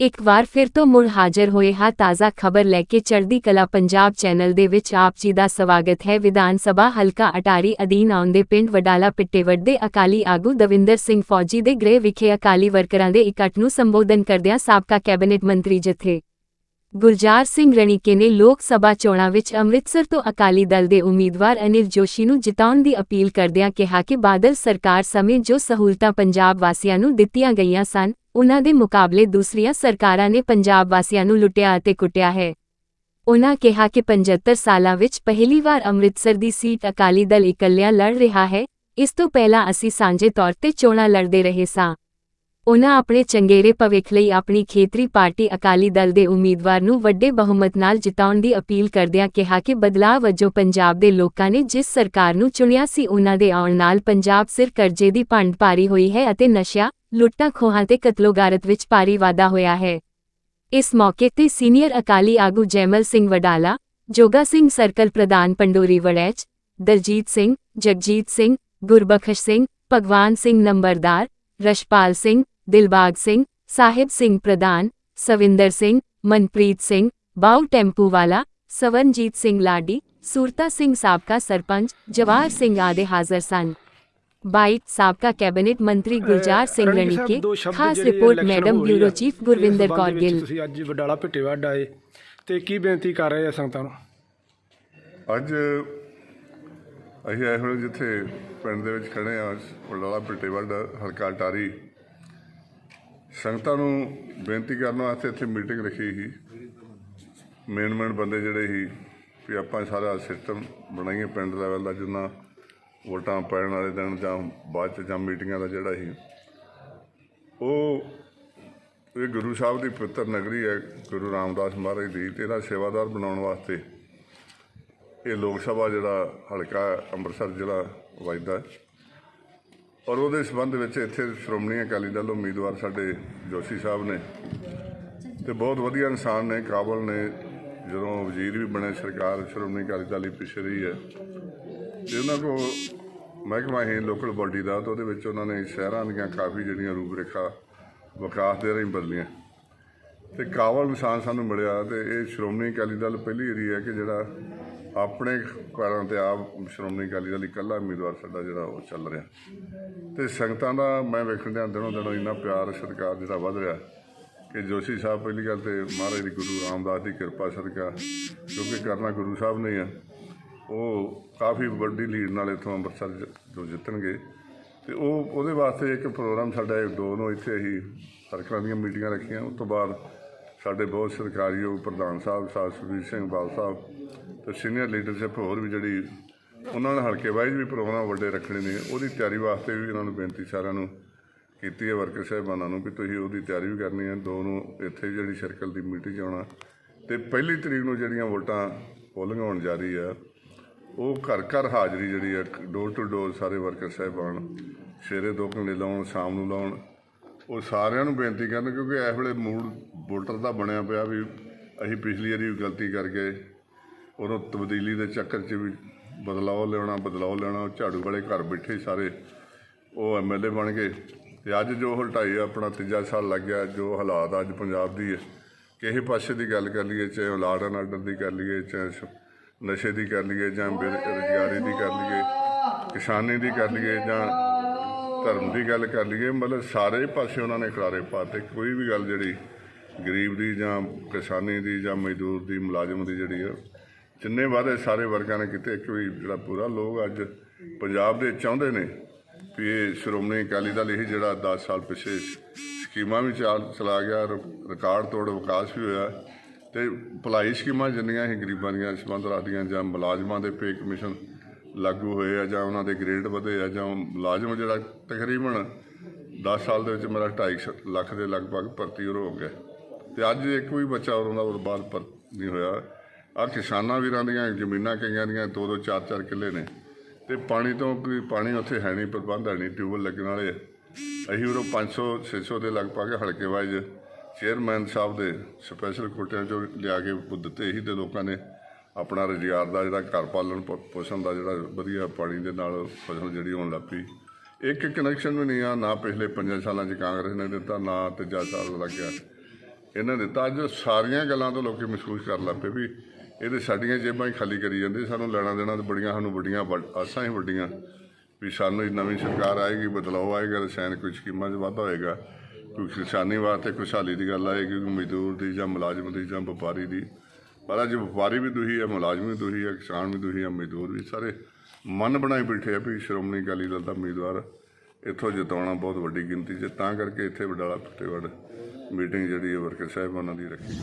ਇੱਕ ਵਾਰ ਫਿਰ ਤੋਂ ਮੁੜ ਹਾਜ਼ਰ ਹੋਏ ਹਾਂ ਤਾਜ਼ਾ ਖਬਰ ਲੈ ਕੇ ਚੜ੍ਹਦੀ ਕਲਾ ਪੰਜਾਬ ਚੈਨਲ ਦੇ ਵਿੱਚ ਆਪ ਜੀ ਦਾ ਸਵਾਗਤ ਹੈ। ਵਿਧਾਨ ਸਭਾ ਹਲਕਾ ਅਟਾਰੀ ਅਧੀਨ ਆਉਂਦੇ ਪਿੰਡ ਵਡਾਲਾ ਪਿੱਟੇਵੜ ਦੇ ਅਕਾਲੀ ਆਗੂ ਦਵਿੰਦਰ ਸਿੰਘ ਫੌਜੀ ਦੇ ਗ੍ਰਹਿ ਵਿਖੇ ਅਕਾਲੀ ਵਰਕਰਾਂ ਦੇ ਇਕੱਠ ਨੂੰ ਸੰਬੋਧਨ ਕਰਦਿਆਂ ਸਾਬਕਾ ਕੈਬਨਿਟ ਮੰਤਰੀ ਜਥੇ ਗੁਲਜ਼ਾਰ ਸਿੰਘ ਰਣੀਕੇ ਨੇ ਲੋਕ ਸਭਾ ਚੋਣਾਂ ਵਿੱਚ ਅੰਮ੍ਰਿਤਸਰ ਤੋਂ ਅਕਾਲੀ ਦਲ ਦੇ ਉਮੀਦਵਾਰ ਅਨਿਲ ਜੋਸ਼ੀ ਨੂੰ ਜਿਤਾਉਣ ਦੀ ਅਪੀਲ ਕਰਦਿਆਂ ਕਿਹਾ ਕਿ ਬਾਦਲ ਸਰਕਾਰ ਸਮੇਂ ਜੋ ਸਹੂਲਤਾਂ ਪੰਜਾਬ ਵਾਸੀਆਂ ਨੂੰ ਦਿੱਤੀਆਂ ਗਈਆਂ ਸਨ ਉਨ੍ਹਾਂ ਦੇ ਮੁਕਾਬਲੇ ਦੂਸਰੀਆਂ ਸਰਕਾਰਾਂ ਨੇ ਪੰਜਾਬ ਵਾਸੀਆਂ ਨੂੰ ਲੁੱਟਿਆ ਅਤੇ ਕੁੱਟਿਆ ਹੈ। ਉਨ੍ਹਾਂ ਕਿਹਾ ਕਿ 75 ਸਾਲਾਂ ਵਿੱਚ ਪਹਿਲੀ ਵਾਰ ਅੰਮ੍ਰਿਤਸਰ ਦੀ ਸੀਟ ਅਕਾਲੀ ਦਲ ਇਕੱਲਿਆਂ ਲੜ ਰਿਹਾ ਹੈ, ਇਸ ਤੋਂ ਪਹਿਲਾਂ ਅਸੀਂ ਸਾਂਝੇ ਤੌਰ ਤੇ ਚੋਣਾਂ ਲੜਦੇ ਰਹੇ ਸਾਂ। ਉਨ੍ਹਾਂ ਆਪਣੇ ਚੰਗੇਰੇ ਭਵਿੱਖ ਲਈ ਆਪਣੀ ਖੇਤਰੀ ਪਾਰਟੀ ਅਕਾਲੀ ਦਲ ਦੇ ਉਮੀਦਵਾਰ ਨੂੰ ਵੱਡੇ ਬਹੁਮਤ ਨਾਲ ਜਿਤਾਉਣ ਦੀ ਅਪੀਲ ਕਰਦਿਆਂ ਕਿਹਾ ਕਿ ਬਦਲਾਅ ਵਜੋਂ ਪੰਜਾਬ ਦੇ ਲੋਕਾਂ ਨੇ ਜਿਸ ਸਰਕਾਰ ਨੂੰ ਚੁਣਿਆ ਸੀ ਉਹਨਾਂ ਦੇ ਆਉਣ ਨਾਲ ਪੰਜਾਬ ਸਿਰ ਕਰਜ਼ੇ ਦੀ ਭੰਡ ਭਾਰੀ ਹੋਈ ਹੈ ਅਤੇ ਨਸ਼ਿਆਂ, ਲੁੱਟਾਂ ਖੋਹਾਂ ਤੇ ਕਤਲੋਗਾਰਤ ਵਿੱਚ ਭਾਰੀ ਵਾਧਾ ਹੋਇਆ ਹੈ। ਇਸ ਮੌਕੇ ਤੇ ਸੀਨੀਅਰ ਅਕਾਲੀ ਆਗੂ ਜੈਮਲ ਸਿੰਘ ਵਡਾਲਾ, ਜੋਗਾ ਸਿੰਘ ਸਰਕਲ ਪ੍ਰਧਾਨ ਪੰਡੋਰੀ ਵੜੈਚ, ਦਲਜੀਤ ਸਿੰਘ, ਜਗਜੀਤ ਸਿੰਘ, ਗੁਰਬਖਸ਼ ਸਿੰਘ, ਭਗਵਾਨ ਸਿੰਘ ਨੰਬਰਦਾਰ, ਰਸ਼ਪਾਲ ਸਿੰਘ ਦਿਲਬਾਗ ਸਿੰਘ ਸਾਹਿਬ ਸਿੰਘ ਪ੍ਰਧਾਨ ਸਵਿੰਦਰ ਸਿੰਘ ਮਨਪ੍ਰੀਤ ਸਿੰਘ ਬਾਉ ਟੈਂਪੂ ਵਾਲਾ ਸਵਰਨਜੀਤ ਸਿੰਘ ਲਾਡੀ ਸੂਰਤਾ ਸਿੰਘ ਸਾਬਕਾ ਸਰਪੰਚ ਜਵਾਹਰ ਸਿੰਘ ਆਦਿ ਹਾਜ਼ਰ ਸਨ। ਬਾਈਟ ਸਾਬਕਾ ਕੈਬਨਿਟ ਮੰਤਰੀ ਗੁਲਜ਼ਾਰ ਸਿੰਘ ਰਣੀਕੇ ਖਾਸ report madam bureau chief Gurvinder Kaur Gill. ਤੁਸੀਂ ਅੱਜ ਵਡਾਲਾ ਭਿੱਟੇਵੱਡ ਆਏ ਤੇ ਕੀ ਬੇਨਤੀ ਕਰ ਰਹੇ ਆ ਸੰਗਤਾਂ ਨੂੰ? ਅੱਜ ਅਸੀਂ ਆਏ ਹੋਏ ਜਿੱਥੇ ਪਿੰਡ ਦੇ ਵਿੱਚ ਖੜੇ ਆ ਵਡਾਲਾ ਪਿੱਟੇਵੱਡ ਹਲਕਾ ਟਾਰੀ ਸੰਗਤਾਂ ਨੂੰ ਬੇਨਤੀ ਕਰਨ ਵਾਸਤੇ ਇੱਥੇ ਮੀਟਿੰਗ ਰੱਖੀ ਸੀ। ਮੇਨ ਮੇਨ ਬੰਦੇ ਜਿਹੜੇ ਸੀ ਵੀ ਆਪਾਂ ਸਾਰਾ ਸਿਸਟਮ ਬਣਾਈਏ ਪਿੰਡ ਲੈਵਲ ਦਾ, ਜਿੰਨਾ ਵੋਟਾਂ ਪੈਣ ਵਾਲੇ ਦਿਨ ਜਾਂ ਬਾਅਦ ਚ ਜਾਂ ਮੀਟਿੰਗਾਂ ਦਾ ਜਿਹੜਾ ਸੀ। ਉਹ ਇਹ ਗੁਰੂ ਸਾਹਿਬ ਦੀ ਪਵਿੱਤਰ ਨਗਰੀ ਹੈ, ਗੁਰੂ ਰਾਮਦਾਸ ਮਹਾਰਾਜ ਦੀ, ਤੇ ਇਹਦਾ ਸੇਵਾਦਾਰ ਬਣਾਉਣ ਵਾਸਤੇ ਇਹ ਲੋਕ ਸਭਾ ਜਿਹੜਾ ਹਲਕਾ ਅੰਮ੍ਰਿਤਸਰ ਜ਼ਿਲ੍ਹਾ ਵਜਦਾ ਔਰ ਉਹਦੇ ਸੰਬੰਧ ਵਿੱਚ ਇੱਥੇ ਸ਼੍ਰੋਮਣੀ ਅਕਾਲੀ ਦਲ ਉਮੀਦਵਾਰ ਸਾਡੇ ਜੋਸ਼ੀ ਸਾਹਿਬ ਨੇ ਤੇ ਬਹੁਤ ਵਧੀਆ ਇਨਸਾਨ ਨੇ, ਕਾਬਲ ਨੇ। ਜਦੋਂ ਵਜ਼ੀਰ ਵੀ ਬਣੇ, ਸਰਕਾਰ ਸ਼੍ਰੋਮਣੀ ਅਕਾਲੀ ਦਲ ਹੀ ਪਿੱਛੇ ਰਹੀ ਹੈ। ਤੇ ਉਹਨਾਂ ਕੋ ਮਹਿਕਮਾ ਹੈ ਲੋਕਲ ਬਾਡੀ ਦਾ, ਤੇ ਉਹਦੇ ਵਿੱਚ ਉਹਨਾਂ ਨੇ ਸ਼ਹਿਰਾਂ ਦੀਆਂ ਕਾਫੀ ਜਿਹੜੀਆਂ ਰੂਪਰੇਖਾ ਵਿਕਾਸ ਦੇ ਰਹੀ ਬਦਲੀਆਂ। ਤੇ ਕਾਬਲ ਇਨਸਾਨ ਸਾਨੂੰ ਮਿਲਿਆ ਤੇ ਇਹ ਸ਼੍ਰੋਮਣੀ ਅਕਾਲੀ ਦਲ ਪਹਿਲੀ ਏਰੀ ਹੈ ਕਿ ਜਿਹੜਾ ਆਪਣੇ ਪੈਰਾਂ ਤੇ ਆਪ ਸ਼੍ਰੋਮਣੀ ਅਕਾਲੀ ਦਲ ਇਕੱਲਾ ਉਮੀਦਵਾਰ ਸਾਡਾ ਜਿਹੜਾ ਉਹ ਚੱਲ ਰਿਹਾ। ਤੇ ਸੰਗਤਾਂ ਦਾ ਮੈਂ ਵੇਖਣ ਦਿਆਂ ਦਿਨੋਂ ਦਿਨੋਂ ਇੰਨਾ ਪਿਆਰ, ਸਤਿਕਾਰ ਜਿਹੜਾ ਵੱਧ ਰਿਹਾ ਕਿ ਜੋਸ਼ੀ ਸਾਹਿਬ ਪਹਿਲੀ ਗੱਲ ਤੇ ਮਹਾਰਾਜ ਦੀ ਗੁਰੂ ਰਾਮਦਾਸ ਦੀ ਕਿਰਪਾ ਸਦਕਾ, ਕਿਉਂਕਿ ਕਰਨਾ ਗੁਰੂ ਸਾਹਿਬ ਨੇ ਆ। ਉਹ ਕਾਫੀ ਵੱਡੀ ਲੀਡ ਨਾਲ ਇੱਥੋਂ ਅੰਮ੍ਰਿਤਸਰ ਜ- ਜੋ ਜਿੱਤਣਗੇ। ਤੇ ਉਹ, ਉਹਦੇ ਵਾਸਤੇ ਇੱਕ ਪ੍ਰੋਗਰਾਮ ਸਾਡਾ ਦੋ ਨੂੰ ਇੱਥੇ ਅਸੀਂ ਸਰਕਲਾਂ ਦੀਆਂ ਮੀਟਿੰਗਾਂ ਰੱਖੀਆਂ। ਉਸ ਤੋਂ ਬਾਅਦ ਸਾਡੇ ਬਹੁਤ ਸਤਿਕਾਰਯੋਗ ਪ੍ਰਧਾਨ ਸਾਹਿਬ ਸਾਹਿਬ ਸੁਖਬੀਰ ਸਿੰਘ ਬਾਲ ਸਾਹਿਬ ਤੇ ਸੀਨੀਅਰ ਲੀਡਰਸ਼ਿਪ ਹੋਰ ਵੀ ਜਿਹੜੀ ਉਹਨਾਂ ਨੇ ਹਲਕੇ ਵਾਈਜ਼ ਵੀ ਪ੍ਰੋਗਰਾਮ ਵੱਡੇ ਰੱਖਣੇ ਨੇ, ਉਹਦੀ ਤਿਆਰੀ ਵਾਸਤੇ ਵੀ ਇਹਨਾਂ ਨੂੰ ਬੇਨਤੀ ਸਾਰਿਆਂ ਨੂੰ ਕੀਤੀ ਹੈ, ਵਰਕਰ ਸਾਹਿਬਾਨਾਂ ਨੂੰ ਵੀ ਤੁਸੀਂ ਉਹਦੀ ਤਿਆਰੀ ਵੀ ਕਰਨੀ ਹੈ, ਦੋ ਨੂੰ ਇੱਥੇ ਜਿਹੜੀ ਸਰਕਲ ਦੀ ਮੀਟਿੰਗ 'ਚ ਆਉਣਾ। ਤੇ ਪਹਿਲੀ ਤਰੀਕ ਨੂੰ ਜਿਹੜੀਆਂ ਵੋਟਾਂ ਪੋਲਿੰਗ ਹੋਣ ਜਾ ਰਹੀ ਆ, ਉਹ ਘਰ ਘਰ ਹਾਜ਼ਰੀ ਜਿਹੜੀ ਆ ਡੋਰ ਟੂ ਡੋਰ ਸਾਰੇ ਵਰਕਰ ਸਾਹਿਬਾਨ ਸਵੇਰੇ ਦੋ ਘੰਟੇ ਲਾਉਣ, ਸ਼ਾਮ ਨੂੰ ਲਾਉਣ, ਉਹ ਸਾਰਿਆਂ ਨੂੰ ਬੇਨਤੀ ਕਰਨ, ਕਿਉਂਕਿ ਇਸ ਵੇਲੇ ਮੂਡ ਵੋਟਰ ਦਾ ਬਣਿਆ ਪਿਆ ਵੀ ਅਸੀਂ ਪਿਛਲੀ ਵਾਰੀ ਗਲਤੀ ਕਰ ਗਏ ਉਦੋਂ ਤਬਦੀਲੀ ਦੇ ਚੱਕਰ 'ਚ ਵੀ ਬਦਲਾਅ ਲਿਆਉਣਾ, ਬਦਲਾਅ ਲੈਣਾ, ਉਹ ਝਾੜੂ ਵਾਲੇ ਘਰ ਬੈਠੇ ਸਾਰੇ, ਉਹ ਐਮਐਲਏ ਬਣ ਗਏ। ਤੇ ਅੱਜ ਜੋ ਹਲਟਾਈ ਆਪਣਾ ਤੀਜਾ ਸਾਲ ਲੱਗ ਗਿਆ, ਜੋ ਹਾਲਾਤ ਅੱਜ ਪੰਜਾਬ ਦੀ ਹੈ ਕਿਸੇ ਪਾਸੇ ਦੀ ਗੱਲ ਕਰ ਲਈਏ, ਚਾਹੇ ਲਾਡ ਐਂਡ ਆਰਡਰ ਦੀ ਕਰ ਲਈਏ, ਚਾਹੇ ਨਸ਼ੇ ਦੀ ਕਰ ਲਈਏ, ਜਾਂ ਬੇਰੁਜ਼ਗਾਰੀ ਦੀ ਕਰ ਲਈਏ, ਕਿਸਾਨੀ ਦੀ ਕਰ ਲਈਏ, ਜਾਂ ਧਰਮ ਦੀ ਗੱਲ ਕਰ ਲਈਏ, ਮਤਲਬ ਸਾਰੇ ਪਾਸੇ ਉਹਨਾਂ ਨੇ ਖਿਲਾਰੇ ਪਾਤੇ। ਕੋਈ ਵੀ ਗੱਲ ਜਿਹੜੀ ਗਰੀਬ ਦੀ ਜਾਂ ਕਿਸਾਨੀ ਦੀ ਜਾਂ ਮਜ਼ਦੂਰ ਦੀ, ਮੁਲਾਜ਼ਮ ਦੀ ਜਿਹੜੀ ਆ ਜਿੰਨੇ ਵਾਅਦੇ ਸਾਰੇ ਵਰਗਾਂ ਨੇ ਕੀਤੇ, ਇੱਕ ਵੀ ਜਿਹੜਾ ਪੂਰਾ ਲੋਕ ਅੱਜ ਪੰਜਾਬ ਦੇ ਚਾਹੁੰਦੇ ਨੇ ਵੀ ਇਹ ਸ਼੍ਰੋਮਣੀ ਅਕਾਲੀ ਦਲ ਇਹ ਜਿਹੜਾ 10 ਸਾਲ ਪਿੱਛੇ ਸਕੀਮਾਂ ਵੀ ਚਾਲ ਚਲਾ ਗਿਆ ਰਿਕਾਰਡ ਤੋੜ ਵਿਕਾਸ ਵੀ ਹੋਇਆ ਤੇ ਭਲਾਈ ਸਕੀਮਾਂ ਜਿੰਨੀਆਂ ਹੀ ਗਰੀਬਾਂ ਦੀਆਂ, ਸੰਬੰਧ ਰੱਖਦੀਆਂ ਜਾਂ ਮੁਲਾਜ਼ਮਾਂ ਦੇ ਪੇ ਕਮਿਸ਼ਨ ਲਾਗੂ ਹੋਏ ਆ ਜਾਂ ਉਹਨਾਂ ਦੇ ਗ੍ਰੇਡ ਵਧੇ ਆ ਜਾਂ ਮੁਲਾਜ਼ਮ ਜਿਹੜਾ ਤਕਰੀਬਨ 10 ਸਾਲ ਦੇ ਵਿੱਚ ਮੇਰਾ 2.5 ਲੱਖ ਦੇ ਲਗਭਗ ਭਰਤੀ ਹੋ ਗਿਆ। ਤੇ ਅੱਜ ਇੱਕ ਵੀ ਬੱਚਾ ਉਹਨਾਂ ਦਾ ਉਹ ਬਾਅਦ ਪਰ, ਨਹੀਂ ਹੋਇਆ। ਆ ਕਿਸਾਨਾਂ ਵੀਰਾਂ ਦੀਆਂ, ਜ਼ਮੀਨਾਂ ਕਈਆਂ ਦੀਆਂ, ਦੋ ਦੋ, ਚਾਰ ਚਾਰ ਕਿੱਲੇ ਨੇ। ਤੇ ਪਾਣੀ ਤੋਂ ਕੋਈ ਪਾਣੀ ਉੱਥੇ ਹੈ ਨਹੀਂ, ਪ੍ਰਬੰਧ ਹੈ ਨਹੀਂ ਟਿਊਬਲ ਲੱਗਣ ਵਾਲੇ ਆ। ਅਸੀਂ ਉਰੋਂ 500 600 ਦੇ ਲਗਭਗ ਹਲਕੇ ਵਾਈਜ਼ ਚੇਅਰਮੈਨ ਸਾਹਿਬ ਦੇ ਸਪੈਸ਼ਲ ਕੋਟਿਆਂ ਚੋਂ ਲਿਆ ਕੇ ਦਿੱਤੇ, ਇਹੀ ਤੇ ਲੋਕਾਂ ਨੇ ਆਪਣਾ ਰੁਜ਼ਗਾਰ ਦਾ ਜਿਹੜਾ, ਘਰ ਪਾਲਣ ਪੋਸ਼ਣ ਦਾ ਜਿਹੜਾ ਵਧੀਆ ਪਾਣੀ ਦੇ ਨਾਲ ਫਸਲ ਜਿਹੜੀ ਹੋਣ ਲੱਗ ਪਈ। ਇੱਕ ਕਨੈਕਸ਼ਨ ਵੀ ਨਹੀਂ ਆ, ਨਾ ਪਿਛਲੇ 5 ਸਾਲਾਂ 'ਚ ਕਾਂਗਰਸ ਨੇ ਦਿੱਤਾ, ਨਾ ਤੀਜਾ ਸਾਲ ਲੱਗਿਆ ਇਹਨਾਂ ਦਿੱਤਾ। ਅੱਜ ਸਾਰੀਆਂ ਗੱਲਾਂ ਤੋਂ ਲੋਕੀ ਮਹਿਸੂਸ ਕਰ ਲੱਗ ਪਏ ਵੀ ਇਹਦੇ ਸਾਡੀਆਂ ਜੇਬਾਂ ਹੀ ਖਾਲੀ ਕਰੀ ਜਾਂਦੇ। ਸਾਨੂੰ ਲੈਣਾ ਦੇਣਾ ਤੇ ਬੜੀਆਂ, ਸਾਨੂੰ ਵੱਡੀਆਂ, ਵੱਡ- ਆਸਾਂ ਹੀ ਵੱਡੀਆਂ। ਵੀ ਸਾਨੂੰ ਨਵੀਂ ਸਰਕਾਰ ਆਏਗੀ, ਬਦਲਾਅ ਆਏਗਾ ਰਸਾਇਣ ਕੁਝ ਸਕੀਮਾਂ 'ਚ ਵਾਧਾ ਹੋਏਗਾ। ਕੋਈ ਕਿਸਾਨੀ ਵਾਸਤੇ ਖੁਸ਼ਹਾਲੀ ਦੀ ਗੱਲ ਆਏਗੀ, ਕੋਈ ਮਜ਼ਦੂਰ ਦੀ ਜਾਂ ਮੁਲਾਜ਼ਮ ਦੀ ਜਾਂ ਵਪਾਰੀ ਦੀ। ਪਰ ਅੱਜ ਵਪਾਰੀ ਵੀ ਦੁਹੀ ਹੈ ਮੁਲਾਜ਼ਮ ਵੀ ਦੁਹੀ ਹੈ ਕਿਸਾਨ ਵੀ ਦੁਹੀ ਹੈ ਮਜ਼ਦੂਰ ਵੀ ਸਾਰੇ ਮਨ ਬਣਾਈ ਬੈਠੇ ਆ ਵੀ ਸ਼੍ਰੋਮਣੀ ਅਕਾਲੀ ਦਲ ਦਾ ਉਮੀਦਵਾਰ ਇੱਥੋਂ ਜਿਤਾਉਣਾ ਬਹੁਤ ਵੱਡੀ ਗਿਣਤੀ 'ਚ। ਤਾਂ ਕਰਕੇ ਇੱਥੇ ਵਡਾਲਾ ਫਤਿਹਗੜ੍ਹ ਮੀਟਿੰਗ ਜਿਹੜੀ ਵਰਕਰ ਸਾਹਿਬਾਨਾਂ ਦੀ ਰੱਖੀ।